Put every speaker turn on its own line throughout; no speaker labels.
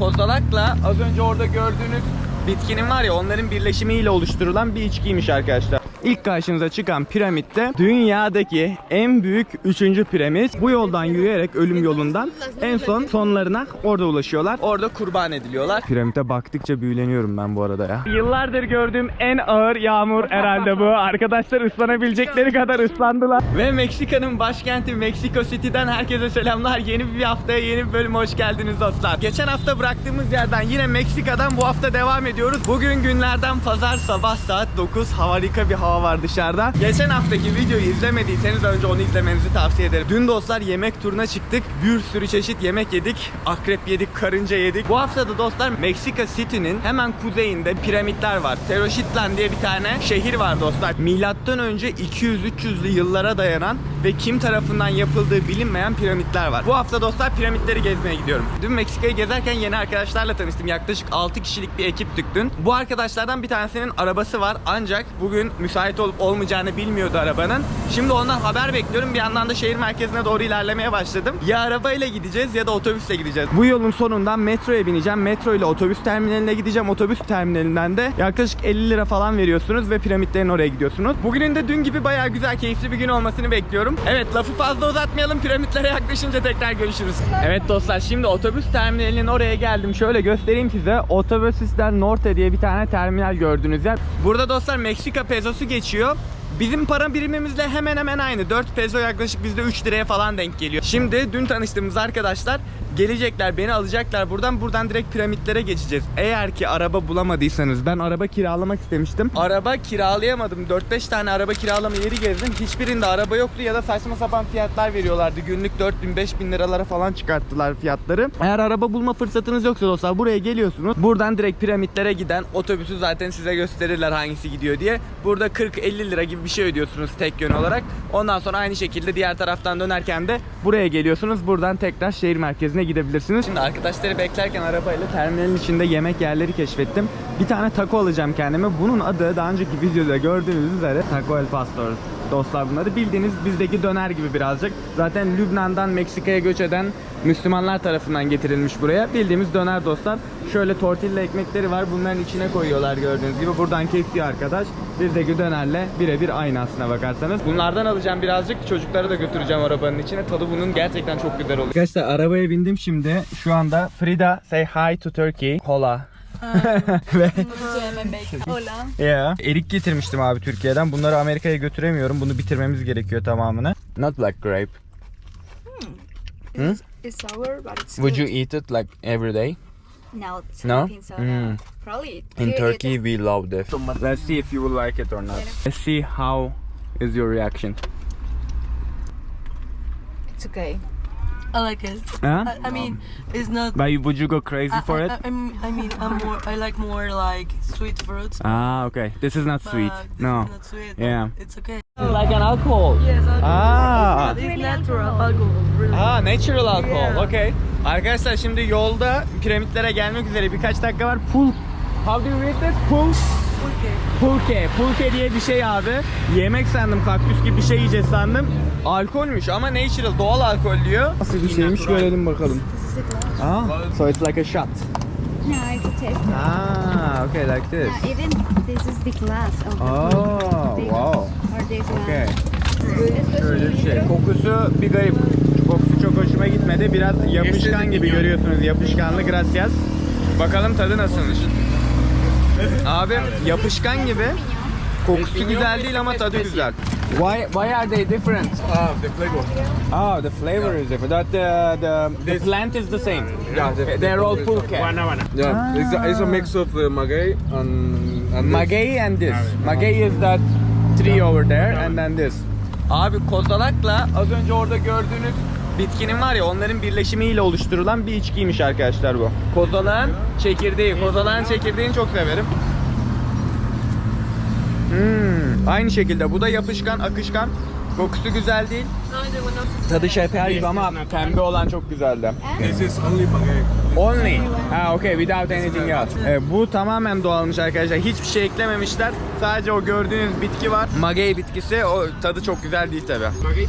kozalakla az önce orada gördüğünüz bitkinin var ya onların birleşimiyle oluşturulan bir içkiymiş arkadaşlar. İlk karşınıza çıkan piramitte dünyadaki en büyük üçüncü piramit. Bu yoldan yürüyerek ölüm yolundan en son sonlarına orada ulaşıyorlar. Orada kurban ediliyorlar. Piramite baktıkça büyüleniyorum ben bu arada ya. Yıllardır gördüğüm en ağır yağmur herhalde bu. Arkadaşlar ıslanabilecekleri kadar ıslandılar. Ve Meksika'nın başkenti Mexico City'den herkese selamlar. Yeni bir haftaya yeni bir bölüme hoş geldiniz dostlar. Geçen hafta bıraktığımız yerden yine Meksika'dan bu hafta devam ediyoruz. Bugün günlerden pazar sabah saat 9 harika bir hava var dışarıda. Geçen haftaki videoyu izlemediyseniz önce onu izlemenizi tavsiye ederim. Dün dostlar yemek turuna çıktık. Bir sürü çeşit yemek yedik. Akrep yedik, karınca yedik. Bu hafta da dostlar Meksika City'nin hemen kuzeyinde piramitler var. Tenochtitlan diye bir tane şehir var dostlar. Milattan önce 200-300'lü yıllara dayanan ve kim tarafından yapıldığı bilinmeyen piramitler var. Bu hafta dostlar piramitleri gezmeye gidiyorum. Dün Meksika'yı gezerken yeni arkadaşlarla tanıştım. Yaklaşık 6 kişilik bir ekiptük dün. Bu arkadaşlardan bir tanesinin arabası var ancak bugün müsait olup olmayacağını bilmiyordu arabanın. Şimdi ondan haber bekliyorum. Bir yandan da şehir merkezine doğru ilerlemeye başladım. Ya arabayla gideceğiz ya da otobüsle gideceğiz. Bu yolun sonundan metroya bineceğim. Metro ile otobüs terminaline gideceğim. Otobüs terminalinden de yaklaşık 50 lira falan veriyorsunuz ve piramitlerin oraya gidiyorsunuz. Bugünün de dün gibi bayağı güzel, keyifli bir gün olmasını bekliyorum. Evet lafı fazla uzatmayalım. Piramitlere yaklaşınca tekrar görüşürüz. Evet dostlar şimdi otobüs terminalinin oraya geldim. Şöyle göstereyim size. Otobüsler Norte diye bir tane terminal gördüğünüz yer. Burada dostlar Meksika pezosu geçiyor. Bizim para birimimizle hemen hemen aynı. 4 peso yaklaşık bizde 3 liraya falan denk geliyor. Şimdi dün tanıştığımız arkadaşlar gelecekler beni alacaklar buradan. Buradan direkt piramitlere geçeceğiz. Eğer ki araba bulamadıysanız ben araba kiralamak istemiştim. Araba kiralayamadım. 4-5 tane araba kiralama yeri gezdim. Hiçbirinde araba yoktu ya da saçma sapan fiyatlar veriyorlardı. Günlük 4000-5000 liralara falan çıkarttılar fiyatları. Eğer araba bulma fırsatınız yoksa dostlar buraya geliyorsunuz. Buradan direkt piramitlere giden otobüsü zaten size gösterirler hangisi gidiyor diye. Burada 40-50 lira gibi bir şey ödüyorsunuz tek yön olarak. Ondan sonra aynı şekilde diğer taraftan dönerken de buraya geliyorsunuz. Buradan tekrar şehir merkezine gidebilirsiniz. Şimdi arkadaşları beklerken arabayla terminalin içinde yemek yerleri keşfettim. Bir tane taco alacağım kendime. Bunun adı daha önceki videoda gördüğünüz üzere Taco El Pastor. Dostlar bunları bildiğiniz bizdeki döner gibi birazcık. Zaten Lübnan'dan Meksika'ya göç eden Müslümanlar tarafından getirilmiş buraya. Bildiğimiz döner dostlar. Şöyle tortilla ekmekleri var. Bunların içine koyuyorlar gördüğünüz gibi. Buradan kesiyor arkadaş. Bizdeki dönerle birebir aynı aslına bakarsanız. Bunlardan alacağım birazcık. Çocukları da götüreceğim arabanın içine. Tadı bunun gerçekten çok güzel oluyor. Arkadaşlar arabaya bindim şimdi. Şu anda Frida say hi to Turkey. Hola. Ve
Hola.
ya erik getirmiştim abi Türkiye'den. Bunları Amerika'ya götüremiyorum. Bunu bitirmemiz gerekiyor tamamını. Not like grape. Hmm?
It's sour, but it's
Would you
good.
eat it like every day?
No, it's
No?
So.
Mm.
Probably.
In
you
Turkey we love this. Let's see if you will like it or not. Let's see how is your reaction.
It's okay.
I like it.
Huh?
I, I mean, it's not.
But would you go crazy
I,
for
I,
it?
I, I mean, I'm more. I like more like sweet fruits.
Ah, okay. This is not
but
sweet.
this
No.
is not sweet.
Yeah.
It's okay.
Like an alcohol.
Yes. alcohol.
Ah.
It's natural alcohol. Really.
Ah, natural alcohol.
Yeah.
Okay. Arkadaşlar şimdi yolda piramitlere gelmek üzere birkaç dakika var. Pul How do you read this? Pul
Okay.
Pulke. Pulke diye bir şey abi. Yemek sandım, kaktüs gibi bir şey yiyeceğiz sandım. Alkolmüş ama natural, doğal alkol diyor. Nasıl bir şeymiş görelim bakalım. Ah, so it's like a shot.
No, it's a taste.
Ah, okay, like this.
Yeah, even this is the glass of the
Oh,
big-
wow.
Or this.
Okay. Şöyle bir şey. Kokusu bir garip. Kokusu çok hoşuma gitmedi. Biraz yapışkan gibi görüyorsunuz. Yapışkanlı gracias. Bakalım tadı nasılmış. Abi yapışkan gibi. Kokusu güzel değil ama tadı güzel. Why why are they different?
Ah, the flavor.
Oh, the flavor is different. That the the, the plant is the same.
Yeah, the-
They're all pulque.
Yeah, it's, a, it's a mix of the maguey and and this.
Maguey and this. Maguey is that tree over there and then this. Abi kozalakla az önce orada gördüğünüz bitkinin var ya onların birleşimiyle oluşturulan bir içkiymiş arkadaşlar bu. Kozalağın çekirdeği. Kozalağın çekirdeğini çok severim. Hmm, aynı şekilde bu da yapışkan, akışkan. Kokusu güzel değil. Tadı şeker gibi ama pembe olan çok güzeldi.
This is only.
Only. Ha okay without anything else. Evet, bu tamamen doğalmış arkadaşlar. Hiçbir şey eklememişler. Sadece o gördüğünüz bitki var. Magey bitkisi. O tadı çok güzel değil tabi.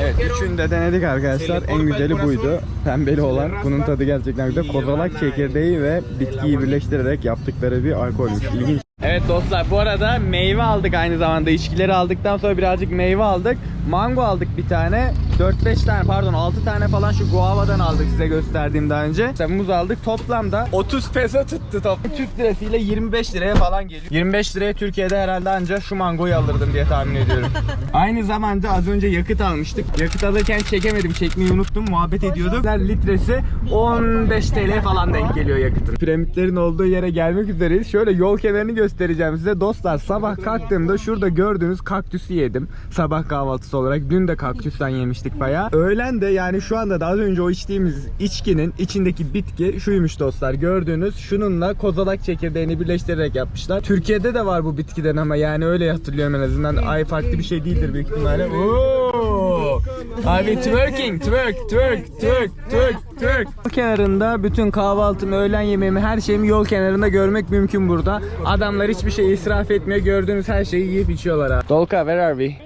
Evet üçünü de denedik arkadaşlar. En güzeli buydu. Pembeli olan. Bunun tadı gerçekten güzel. Kozalak çekirdeği ve bitkiyi birleştirerek yaptıkları bir alkolmüş. İlginç. Evet dostlar bu arada meyve aldık aynı zamanda içkileri aldıktan sonra birazcık meyve aldık. Mango aldık bir tane. 4-5 tane pardon 6 tane falan şu guavadan aldık size gösterdiğim daha önce. İşte muz aldık toplamda 30 peso tuttu top. Türk lirasıyla 25 liraya falan geliyor. 25 liraya Türkiye'de herhalde anca şu mangoyu alırdım diye tahmin ediyorum. aynı zamanda az önce yakıt almıştık. Yakıt alırken çekemedim çekmeyi unuttum muhabbet ediyorduk. Litresi 15 TL falan denk geliyor yakıtın. Piramitlerin olduğu yere gelmek üzereyiz. Şöyle yol kenarını göstereceğim size. Dostlar sabah kalktığımda şurada gördüğünüz kaktüsü yedim. Sabah kahvaltısı olarak. Dün de kaktüsten yemiştik bayağı. Öğlen de yani şu anda da az önce o içtiğimiz içkinin içindeki bitki şuymuş dostlar. Gördüğünüz şununla kozalak çekirdeğini birleştirerek yapmışlar. Türkiye'de de var bu bitkiden ama yani öyle hatırlıyorum en azından. Ay farklı bir şey değildir büyük ihtimalle. Oo! Abi twerking, twerk, twerk, twerk, twerk, twerk. Yol kenarında bütün kahvaltımı, öğlen yemeğimi, her şeyimi yol kenarında görmek mümkün burada. Adamlar hiçbir şey israf etmiyor. Gördüğünüz her şeyi yiyip içiyorlar ha. Dolka, where are we?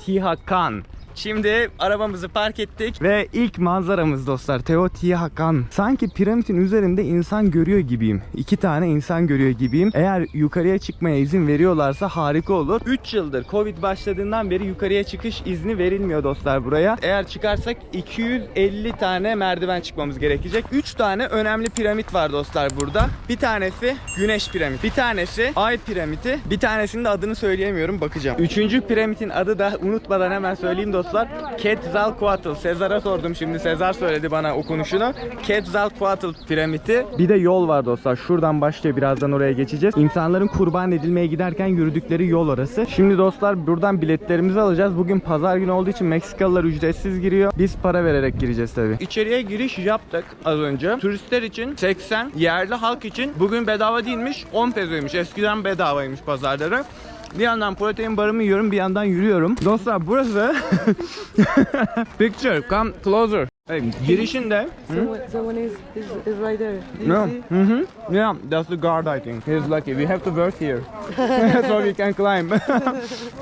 Teotihuacan. Şimdi arabamızı park ettik ve ilk manzaramız dostlar Teotihuacan. Sanki piramidin üzerinde insan görüyor gibiyim. İki tane insan görüyor gibiyim. Eğer yukarıya çıkmaya izin veriyorlarsa harika olur. 3 yıldır Covid başladığından beri yukarıya çıkış izni verilmiyor dostlar buraya. Eğer çıkarsak 250 tane merdiven çıkmamız gerekecek. 3 tane önemli piramit var dostlar burada. Bir tanesi Güneş piramidi. Bir tanesi Ay piramidi. Bir tanesinin de adını söyleyemiyorum bakacağım. Üçüncü piramidin adı da unutmadan hemen söyleyeyim dostlar. Quetzalcoatl. Sezar'a sordum şimdi. Sezar söyledi bana okunuşunu. Quetzalcoatl piramidi. Bir de yol var dostlar. Şuradan başlıyor. Birazdan oraya geçeceğiz. İnsanların kurban edilmeye giderken yürüdükleri yol orası. Şimdi dostlar buradan biletlerimizi alacağız. Bugün pazar günü olduğu için Meksikalılar ücretsiz giriyor. Biz para vererek gireceğiz tabii. İçeriye giriş yaptık az önce. Turistler için 80, yerli halk için bugün bedava değilmiş. 10 pesoymuş. Eskiden bedavaymış pazarları. Bir yandan protein barımı yiyorum, bir yandan yürüyorum. Dostlar burası Picture, come closer. Hey, girişinde
Someone, someone is, is, is right there.
No.
see?
Mhm. Yeah, that's the guard I think. He's lucky. We have to work here. so we can climb.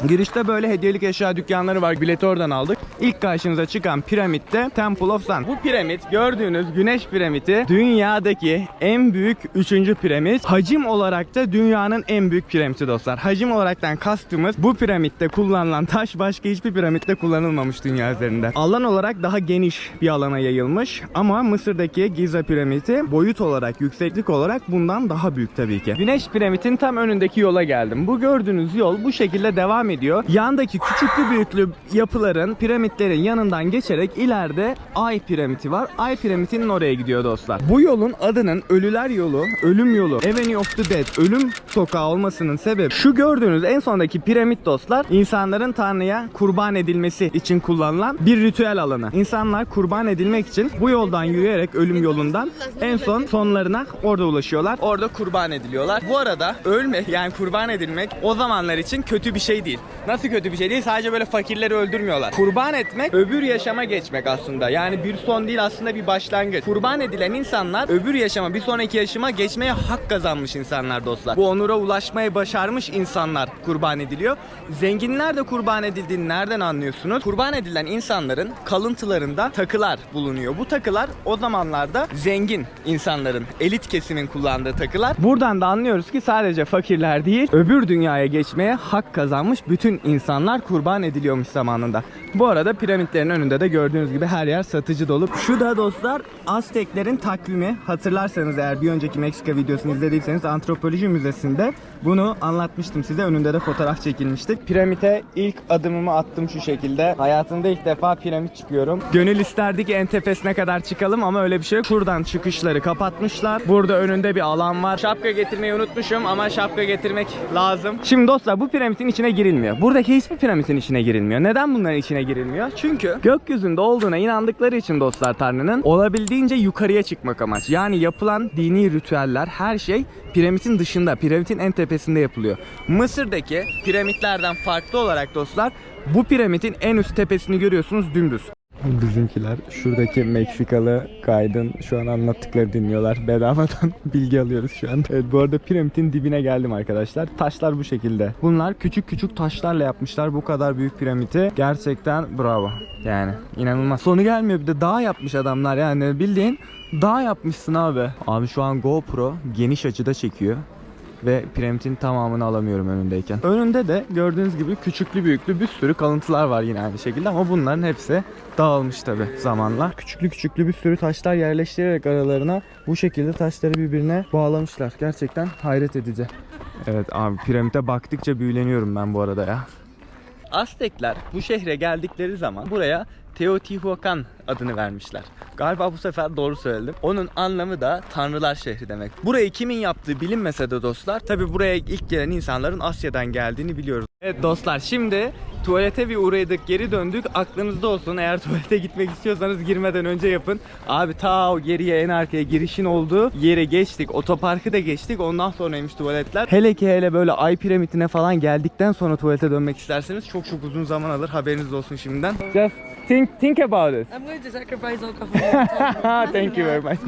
Girişte böyle hediyelik eşya dükkanları var. Bileti oradan aldık. İlk karşınıza çıkan piramitte Temple of Sun. Bu piramit gördüğünüz güneş piramidi dünyadaki en büyük üçüncü piramit. Hacim olarak da dünyanın en büyük piramidi dostlar. Hacim olaraktan kastımız bu piramitte kullanılan taş başka hiçbir piramitte kullanılmamış dünya üzerinde. Alan olarak daha geniş bir alana yayılmış ama Mısır'daki Giza piramidi boyut olarak, yükseklik olarak bundan daha büyük tabii ki. Güneş piramidin tam önündeki yola geldim. Bu gördüğünüz yol bu şekilde devam ediyor. Yandaki küçüklü büyüklü yapıların, piramitlerin yanından geçerek ileride Ay piramidi var. Ay piramidinin oraya gidiyor dostlar. Bu yolun adının Ölüler Yolu, Ölüm Yolu, Avenue of the Dead, Ölüm Sokağı olmasının sebebi şu gördüğünüz en sondaki piramit dostlar insanların Tanrı'ya kurban edilmesi için kullanılan bir ritüel alanı. İnsanlar kurban edilmek için bu yoldan yürüyerek ölüm yolundan en son sonlarına orada ulaşıyorlar. Orada kurban ediliyorlar. Bu arada ölmek yani kurban edilmek o zamanlar için kötü bir şey değil. Nasıl kötü bir şey değil? Sadece böyle fakirleri öldürmüyorlar. Kurban etmek öbür yaşama geçmek aslında. Yani bir son değil aslında bir başlangıç. Kurban edilen insanlar öbür yaşama bir sonraki yaşama geçmeye hak kazanmış insanlar dostlar. Bu onura ulaşmayı başarmış insanlar kurban ediliyor. Zenginler de kurban edildiğini nereden anlıyorsunuz? Kurban edilen insanların kalıntılarında takılar bulunuyor. Bu takılar o zamanlarda zengin insanların, elit kesimin kullandığı takılar. Buradan da anlıyoruz ki sadece fakirler değil, öbür dünyaya geçmeye hak kazanmış bütün insanlar kurban ediliyormuş zamanında. Bu arada piramitlerin önünde de gördüğünüz gibi her yer satıcı dolu. Şu da dostlar Azteklerin takvimi. Hatırlarsanız eğer bir önceki Meksika videosunu izlediyseniz Antropoloji Müzesi'nde bunu anlatmıştım size. Önünde de fotoğraf çekilmiştik. Piramite ilk adımımı attım şu şekilde. Hayatımda ilk defa piramit çıkıyorum. Gönül isterdi ki en tepesine kadar çıkalım ama öyle bir şey yok. Şuradan çıkışları kapatmışlar. Burada önünde bir alan var. Şapka getirmeyi unutmuşum ama şapka getirmek lazım. Şimdi dostlar bu piramidin içine girilmiyor. Buradaki hiçbir piramidin içine girilmiyor. Neden bunların içine girilmiyor? Çünkü gökyüzünde olduğuna inandıkları için dostlar Tanrı'nın olabildiğince yukarıya çıkmak amaç. Yani yapılan dini ritüeller her şey piramidin dışında, piramidin en tepesinde yapılıyor. Mısır'daki piramitlerden farklı olarak dostlar bu piramidin en üst tepesini görüyorsunuz dümdüz. Bizimkiler şuradaki Meksikalı guide'ın şu an anlattıkları dinliyorlar. Bedavadan bilgi alıyoruz şu an. Evet bu arada piramidin dibine geldim arkadaşlar. Taşlar bu şekilde. Bunlar küçük küçük taşlarla yapmışlar bu kadar büyük piramidi. Gerçekten bravo. Yani inanılmaz. Sonu gelmiyor bir de dağ yapmış adamlar yani bildiğin dağ yapmışsın abi. Abi şu an GoPro geniş açıda çekiyor ve piramidin tamamını alamıyorum önündeyken. Önünde de gördüğünüz gibi küçüklü büyüklü bir sürü kalıntılar var yine aynı şekilde ama bunların hepsi dağılmış tabi zamanla. Küçüklü küçüklü bir sürü taşlar yerleştirerek aralarına bu şekilde taşları birbirine bağlamışlar. Gerçekten hayret edici. Evet abi piramide baktıkça büyüleniyorum ben bu arada ya. Aztekler bu şehre geldikleri zaman buraya Teotihuacan adını vermişler. Galiba bu sefer doğru söyledim. Onun anlamı da Tanrılar şehri demek. Burayı kimin yaptığı bilinmese de dostlar, tabi buraya ilk gelen insanların Asya'dan geldiğini biliyoruz. Evet dostlar şimdi tuvalete bir uğradık geri döndük. Aklınızda olsun eğer tuvalete gitmek istiyorsanız girmeden önce yapın. Abi ta o geriye en arkaya girişin olduğu yere geçtik. Otoparkı da geçtik. Ondan sonraymış tuvaletler. Hele ki hele böyle ay piramidine falan geldikten sonra tuvalete dönmek isterseniz çok çok uzun zaman alır. Haberiniz olsun şimdiden. Just think think about it.
I'm going to sacrifice all of my
Thank you very much.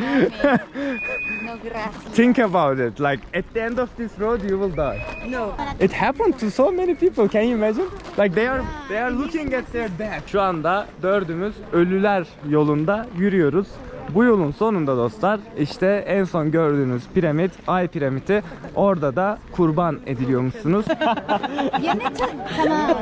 No grass.
think about it. Like at the end of this road you will die.
No.
It happened to so many people. Can you imagine? Like they are they are looking at their death. Şu anda dördümüz ölüler yolunda yürüyoruz. Bu yolun sonunda dostlar işte en son gördüğünüz piramit, ay piramidi orada da kurban ediliyormuşsunuz.
On.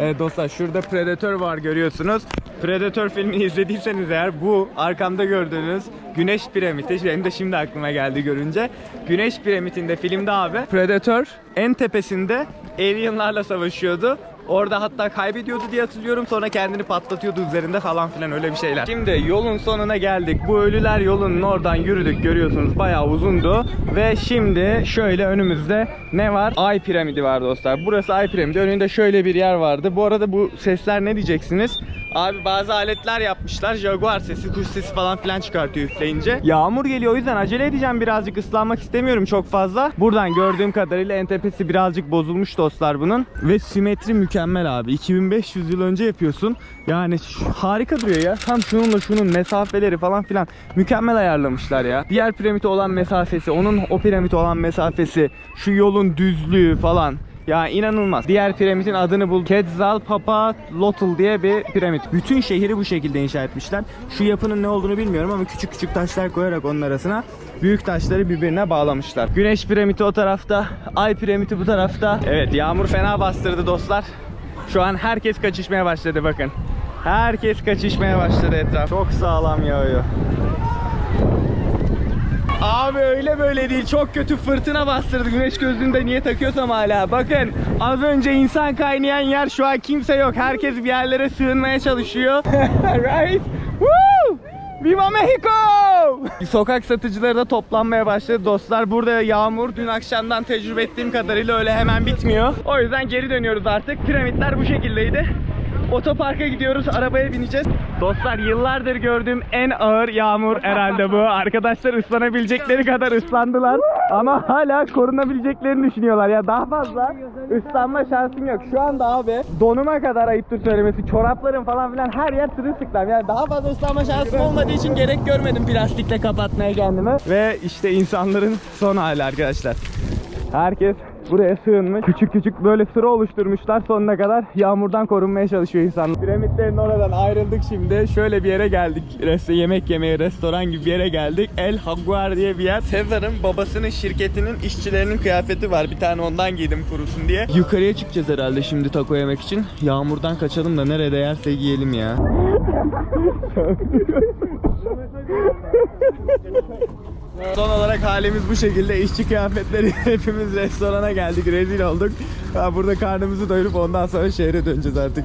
Evet dostlar şurada Predator var görüyorsunuz. Predator filmini izlediyseniz eğer bu arkamda gördüğünüz Güneş Piramidi benim de şimdi aklıma geldi görünce. Güneş Piramidinde filmde abi Predator en tepesinde alienlarla savaşıyordu. Orada hatta kaybediyordu diye hatırlıyorum. Sonra kendini patlatıyordu üzerinde falan filan öyle bir şeyler. Şimdi yolun sonuna geldik. Bu ölüler yolunun oradan yürüdük görüyorsunuz. Bayağı uzundu. Ve şimdi şöyle önümüzde ne var? Ay piramidi var dostlar. Burası ay piramidi. Önünde şöyle bir yer vardı. Bu arada bu sesler ne diyeceksiniz? Abi bazı aletler yapmışlar. Jaguar sesi, kuş sesi falan filan çıkartıyor üfleyince. Yağmur geliyor o yüzden acele edeceğim birazcık ıslanmak istemiyorum çok fazla. Buradan gördüğüm kadarıyla en tepesi birazcık bozulmuş dostlar bunun. Ve simetri mükemmel abi. 2500 yıl önce yapıyorsun. Yani harika duruyor ya. Tam şununla şunun mesafeleri falan filan mükemmel ayarlamışlar ya. Diğer piramit olan mesafesi, onun o piramit olan mesafesi, şu yolun düzlüğü falan. Ya inanılmaz. Diğer piramidin adını bul. Quetzalcoatl diye bir piramit. Bütün şehri bu şekilde inşa etmişler. Şu yapının ne olduğunu bilmiyorum ama küçük küçük taşlar koyarak onun arasına büyük taşları birbirine bağlamışlar. Güneş piramidi o tarafta, ay piramidi bu tarafta. Evet yağmur fena bastırdı dostlar. Şu an herkes kaçışmaya başladı bakın. Herkes kaçışmaya başladı etraf. Çok sağlam yağıyor. Abi öyle böyle değil. Çok kötü fırtına bastırdı. Güneş gözlüğünü niye takıyorsam hala. Bakın az önce insan kaynayan yer şu an kimse yok. Herkes bir yerlere sığınmaya çalışıyor. right? Woo! Viva Mexico! Sokak satıcıları da toplanmaya başladı dostlar. Burada yağmur dün akşamdan tecrübe ettiğim kadarıyla öyle hemen bitmiyor. O yüzden geri dönüyoruz artık. Piramitler bu şekildeydi. Otoparka gidiyoruz, arabaya bineceğiz. Dostlar yıllardır gördüğüm en ağır yağmur herhalde bu. Arkadaşlar ıslanabilecekleri kadar ıslandılar. Ama hala korunabileceklerini düşünüyorlar. Ya daha fazla ıslanma şansın yok. Şu anda abi donuma kadar ayıptır söylemesi. Çoraplarım falan filan her yer sırılsıklam. Yani daha fazla ıslanma şansım olmadığı için gerek görmedim plastikle kapatmaya kendimi. Ve işte insanların son hali arkadaşlar. Herkes buraya sığınmış. Küçük küçük böyle sıra oluşturmuşlar sonuna kadar yağmurdan korunmaya çalışıyor insanlar. Piramitlerin oradan ayrıldık şimdi. Şöyle bir yere geldik. Reste yemek yemeye, restoran gibi bir yere geldik. El Jaguar diye bir yer. Sezar'ın babasının şirketinin işçilerinin kıyafeti var. Bir tane ondan giydim kurusun diye. Yukarıya çıkacağız herhalde şimdi taco yemek için. Yağmurdan kaçalım da nerede yerse yiyelim ya. Son olarak halimiz bu şekilde işçi kıyafetleri hepimiz restorana geldik rezil olduk. Burada karnımızı doyurup ondan sonra şehre döneceğiz artık.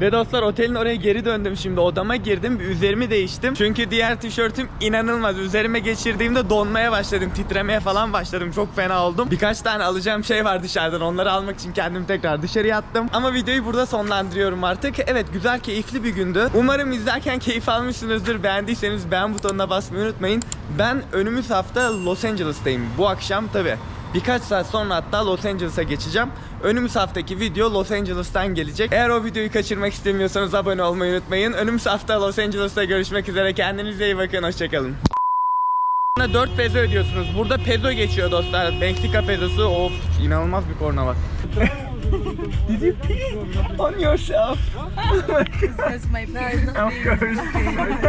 Ve dostlar otelin oraya geri döndüm şimdi odama girdim üzerimi değiştim. Çünkü diğer tişörtüm inanılmaz. Üzerime geçirdiğimde donmaya başladım. Titremeye falan başladım. Çok fena oldum. Birkaç tane alacağım şey var dışarıdan. Onları almak için kendimi tekrar dışarıya attım. Ama videoyu burada sonlandırıyorum artık. Evet güzel keyifli bir gündü. Umarım izlerken keyif almışsınızdır. Beğendiyseniz beğen butonuna basmayı unutmayın. Ben önümüz hafta Los Angeles'tayım. Bu akşam tabi. Birkaç saat sonra hatta Los Angeles'a geçeceğim. Önümüz haftaki video Los Angeles'tan gelecek. Eğer o videoyu kaçırmak istemiyorsanız abone olmayı unutmayın. Önümüz hafta Los Angeles'ta görüşmek üzere. Kendinize iyi bakın. Hoşçakalın. 4 peso ödüyorsunuz. Burada peso geçiyor dostlar. Meksika pezosu. Of inanılmaz bir korna var. Did you pee on yourself? Of course.